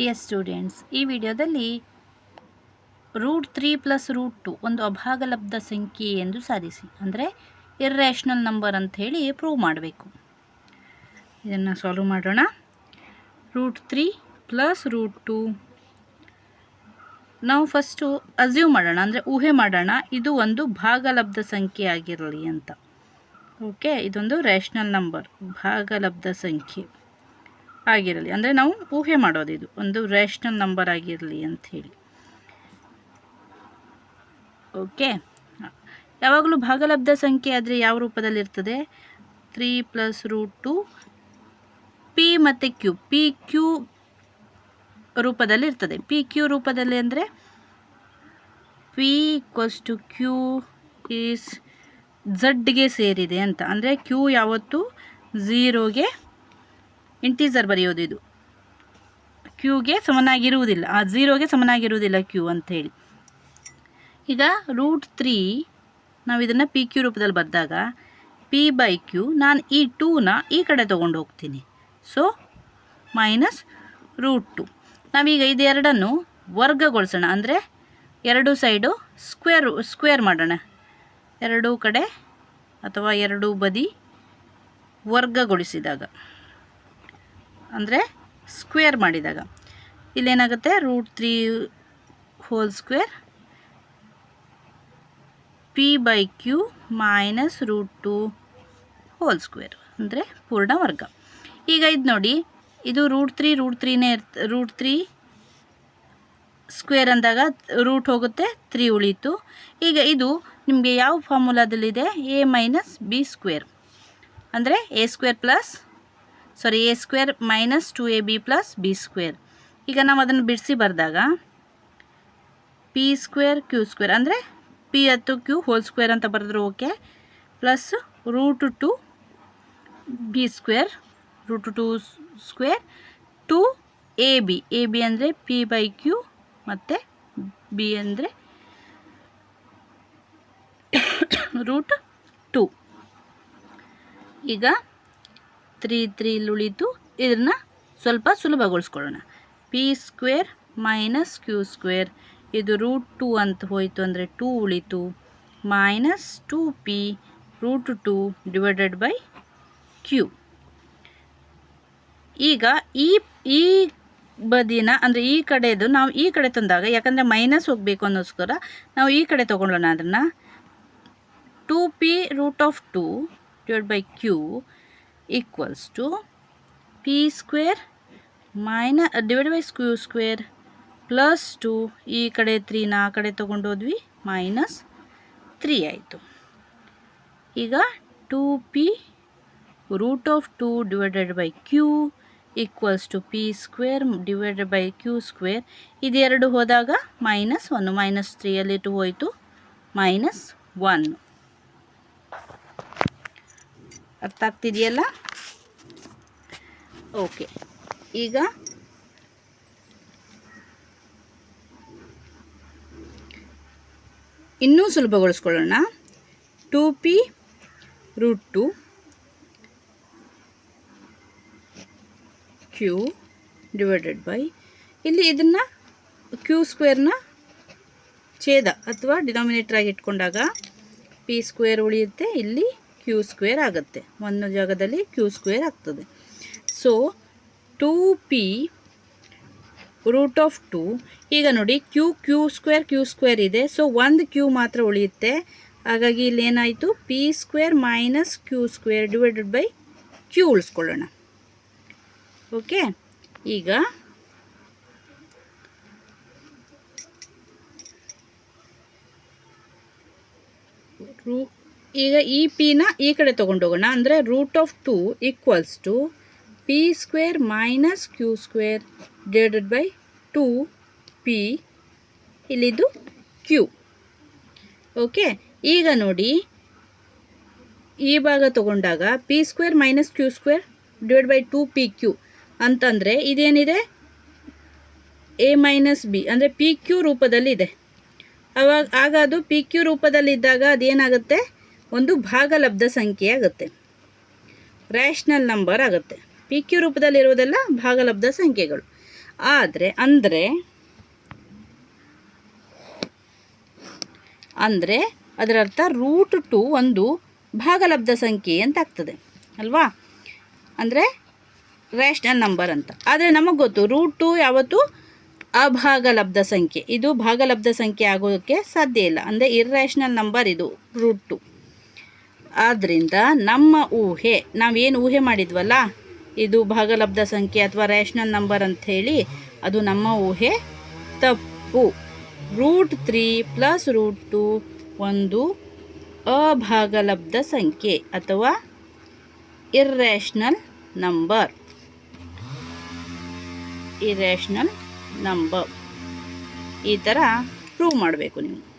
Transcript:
Dear students ಈ ವಿಡಿಯೋದಲ್ಲಿ root three plus root two ಒಂದು ಅಭಾಗಲಬ್ಧ ಸಂಖ್ಯೆ ಎಂದು ಸಾಧಿಸಿ. ಅಂದರೆ ಇರ್ರ್ಯಾಷನಲ್ ನಂಬರ್ ಅಂತ ಹೇಳಿ ಪ್ರೂವ್ ಮಾಡಬೇಕು. ಇದನ್ನು ಸಾಲ್ವ್ ಮಾಡೋಣ. Root three plus root two ನಾವು ಫಸ್ಟು ಅಸ್ಯೂಮ್ ಮಾಡೋಣ, ಅಂದರೆ ಊಹೆ ಮಾಡೋಣ, ಇದು ಒಂದು ಭಾಗಲಬ್ಧ ಸಂಖ್ಯೆ ಆಗಿರಲಿ ಅಂತ. ಓಕೆ ಇದೊಂದು ರ್ಯಾಷನಲ್ ನಂಬರ್ ಭಾಗಲಬ್ಧ ಸಂಖ್ಯೆ. ಆಗಿರಲಿ. ಅಂದರೆ ನಾವು ಊಹೆ ಮಾಡೋದು ಇದು. ಒಂದು ರೇಷನಲ್ ನಂಬರ್ ಆಗಿರಲಿ ಅಂತ ಹೇಳಿ. ಓಕೆ ಯಾವಾಗಲೂ ಭಾಗಲಬ್ಧ ಸಂಖ್ಯೆ ಆದರೆ ಯಾವ ರೂಪದಲ್ಲಿರ್ತದೆ three plus root two P ಮತ್ತು ಕ್ಯೂ ಪಿ ಕ್ಯೂ ರೂಪದಲ್ಲಿ ಇರ್ತದೆ. ಪಿ ಕ್ಯೂ ರೂಪದಲ್ಲಿ ಅಂದರೆ P equals to Q is ಝಡ್ಗೆ ಸೇರಿದೆ ಅಂತ. ಅಂದರೆ ಕ್ಯೂ ಯಾವತ್ತು? ಝೀರೋಗೆ ಇಂಟೀಸರ್ ಬರೆಯೋದು ಇದು. ಕ್ಯೂಗೆ ಸಮನಾಗಿರುವುದಿಲ್ಲ. ಆ ಝೀರೋಗೆ ಸಮನಾಗಿರುವುದಿಲ್ಲ ಕ್ಯೂ ಅಂಥೇಳಿ ಈಗ ರೂಟ್ ತ್ರೀ ನಾವು ಇದನ್ನು ಪಿ ಕ್ಯೂ ರೂಪದಲ್ಲಿ ಬರೆದಾಗ ಪಿ ಬೈ ಕ್ಯೂ ನಾನು ಈ ಟೂನ ಈ ಕಡೆ ತೊಗೊಂಡು ಹೋಗ್ತೀನಿ. ಸೊ ಮೈನಸ್ ರೂಟ್ ಟು ನಾವೀಗ ಇದೆರಡನ್ನು ವರ್ಗಗೊಳಿಸೋಣ. ಅಂದರೆ ಎರಡು ಸೈಡು ಸ್ಕ್ವೇರ್ ಸ್ಕ್ವೇರ್ ಮಾಡೋಣ. ಎರಡೂ ಕಡೆ ಅಥವಾ ಎರಡೂ ಬದಿ ವರ್ಗಗೊಳಿಸಿದಾಗ. ಅಂದರೆ ಸ್ಕ್ವೇರ್ ಮಾಡಿದಾಗ. ಇಲ್ಲೇನಾಗುತ್ತೆ? Root three whole square P by Q minus root two whole square ಅಂದರೆ ಪೂರ್ಣ ವರ್ಗ. ಈಗ ಇದು ನೋಡಿ, ಇದು ರೂಟ್ ತ್ರೀ ರೂಟ್ ತ್ರೀನೇ ಇರ್ತ ರೂಟ್ ತ್ರೀ ಸ್ಕ್ವೇರ್ ಅಂದಾಗ ರೂಟ್ ಹೋಗುತ್ತೆ ತ್ರೀ ಉಳೀತು. ಈಗ ಇದು ನಿಮಗೆ ಯಾವ ಫಾರ್ಮುಲಾದಲ್ಲಿದೆ ಎ ಮೈನಸ್ ಬಿ ಸ್ಕ್ವೇರ್ ಅಂದರೆ A square plus sorry A square minus two A B plus B square ಈಗ ನಾವು ಅದನ್ನು ಬಿಡಿಸಿ ಬರೆದಾಗ ಪಿ ಸ್ಕ್ವೇರ್ ಕ್ಯೂ ಸ್ಕ್ವೇರ್ ಅಂದರೆ ಪಿ ಹತ್ತು ಕ್ಯೂ ಹೋಲ್ ಸ್ಕ್ವೇರ್ ಅಂತ ಬರೆದ್ರೆ okay plus root two B square root two square two A B A B ಅಂದರೆ ಪಿ ಬೈ ಕ್ಯೂ ಮತ್ತು ಬಿ ಅಂದರೆ ರೂಟ್ ಟು ಈಗ ತ್ರೀ ತ್ರೀ ಉಳಿತು ಇದನ್ನು ಸ್ವಲ್ಪ ಸುಲಭಗೊಳಿಸ್ಕೊಳ್ಳೋಣ. P square minus Q square ಇದು ರೂಟ್ ಟೂ ಅಂತ ಹೋಯಿತು ಅಂದರೆ ಟೂ ಉಳಿತು. Minus two P root two divided by Q ಈಗ ಈ ಈ ಬದಿನ ಅಂದರೆ ಈ ಕಡೆದು ನಾವು ಈ ಕಡೆ ತಂದಾಗ ಯಾಕಂದರೆ ಮೈನಸ್ ಹೋಗಬೇಕು ಅನ್ನೋಸ್ಕರ ನಾವು ಈ ಕಡೆ ತೊಗೊಳ್ಳೋಣ ಅದನ್ನು two P root of two divide by Q equals to P square minus divide by Q square plus two ಈ ಕಡೆ ತ್ರೀನ ಆ ಕಡೆ ತೊಗೊಂಡೋದ್ವಿ ಮೈನಸ್ ತ್ರೀ ಆಯಿತು. ಈಗ two P root of two divided by Q equals to P square divided by Q square ಇದೆರಡು ಹೋದಾಗ minus one minus ತ್ರೀಯಲ್ಲಿ two ಹೋಯಿತು ಮೈನಸ್ ಒನ್ ಅರ್ಥ ಆಗ್ತಿದೆಯಲ್ಲ? ಓಕೆ ಈಗ? ಇನ್ನೂ ಸುಲಭಗೊಳಿಸ್ಕೊಳ್ಳೋಣ. Two P root two Q divided by ಇಲ್ಲಿ ಇದನ್ನು ಕ್ಯೂ ಸ್ಕ್ವೇರ್ನ ಛೇದ ಅಥವಾ ಡಿನಾಮಿನೇಟರ್ ಆಗಿ ಇಟ್ಕೊಂಡಾಗ ಪಿ ಸ್ಕ್ವೇರ್ ಉಳಿಯುತ್ತೆ. ಇಲ್ಲಿ ಕ್ಯೂ ಸ್ಕ್ವೇರ್ ಆಗುತ್ತೆ. ಒಂದು ಜಾಗದಲ್ಲಿ ಕ್ಯೂ ಸ್ಕ್ವೇರ್ ಆಗ್ತದೆ. So two P root of two ಈಗ ನೋಡಿ Q Q square Q square ಇದೆ. ಸೊ ಒಂದು ಕ್ಯೂ ಮಾತ್ರ ಉಳಿಯುತ್ತೆ. ಹಾಗಾಗಿ ಇಲ್ಲಿ ಏನಾಯಿತು? P square minus Q square divided by Q ಉಳಿಸ್ಕೊಳ್ಳೋಣ. Okay ಈಗ ರೂ ಈಗ ಈ ಪಿನ ಈ ಕಡೆ ತೊಗೊಂಡೋಗೋಣ. ಅಂದರೆ root of two equals to P square minus Q square divided by two P ಇಲ್ಲಿದು ಕ್ಯೂ ಓಕೆ ಈಗ ನೋಡಿ, ಈ ಭಾಗ ತಗೊಂಡಾಗ P square minus Q square divide by two P Q ಅಂತಂದರೆ ಇದೇನಿದೆ? ಎ ಮೈನಸ್ ಬಿ ಅಂದರೆ ಪಿ ಕ್ಯೂ ರೂಪದಲ್ಲಿದೆ. ಅವಾಗ, ಆಗ ಅದು ಪಿ ಕ್ಯೂ ರೂಪದಲ್ಲಿದ್ದಾಗ ಅದೇನಾಗುತ್ತೆ? ಒಂದು ಭಾಗಲಬ್ಧ ಸಂಖ್ಯೆ ಆಗುತ್ತೆ. ರ್ಯಾಷ್ನಲ್ ನಂಬರ್ ಆಗುತ್ತೆ. ಪಿ ಕ್ಯೂ ರೂಪದಲ್ಲಿರುವುದೆಲ್ಲ ಭಾಗಲಬ್ಧ ಸಂಖ್ಯೆಗಳು. ಆದರೆ, ಅಂದರೆ ಅಂದರೆ ಅದರರ್ಥ ರೂಟ್ ಟು ಒಂದು ಭಾಗಲಬ್ಧ ಸಂಖ್ಯೆ ಅಂತ ಆಗ್ತದೆ. ಅಲ್ವಾ? ಅಂದರೆ ರ್ಯಾಷನಲ್ ನಂಬರ್ ಅಂತ. ಆದರೆ ನಮಗೆ ಗೊತ್ತು ರೂಟ್ ಟು ಯಾವತ್ತು ಅಭಾಗಲಬ್ಧ ಸಂಖ್ಯೆ. ಇದು ಭಾಗಲಬ್ಧ ಸಂಖ್ಯೆ ಆಗೋದಕ್ಕೆ ಸಾಧ್ಯ ಇಲ್ಲ. ಅಂದರೆ ಇರ್ರ್ಯಾಷನಲ್ ನಂಬರ್ ಇದು ರೂಟ್ ಟು ಆದ್ದರಿಂದ ನಮ್ಮ ಊಹೆ, ನಾವೇನು ಊಹೆ ಮಾಡಿದ್ವಲ್ಲ? ಇದು ಭಾಗಲಬ್ಧ ಸಂಖ್ಯೆ ಅಥವಾ ರ್ಯಾಷನಲ್ ನಂಬರ್ ಅಂತ ಹೇಳಿ ಅದು ನಮ್ಮ ಊಹೆ ತಪ್ಪು. Root three plus root two ಒಂದು ಅಭಾಗಲಬ್ಧ ಸಂಖ್ಯೆ ಅಥವಾ ಇರ್ರ್ಯಾಷನಲ್ ನಂಬರ್ ಇರ್ಯಾಷನಲ್ ನಂಬರ್ ಈ ಥರ ಪ್ರೂವ್ ಮಾಡಬೇಕು ನೀವು.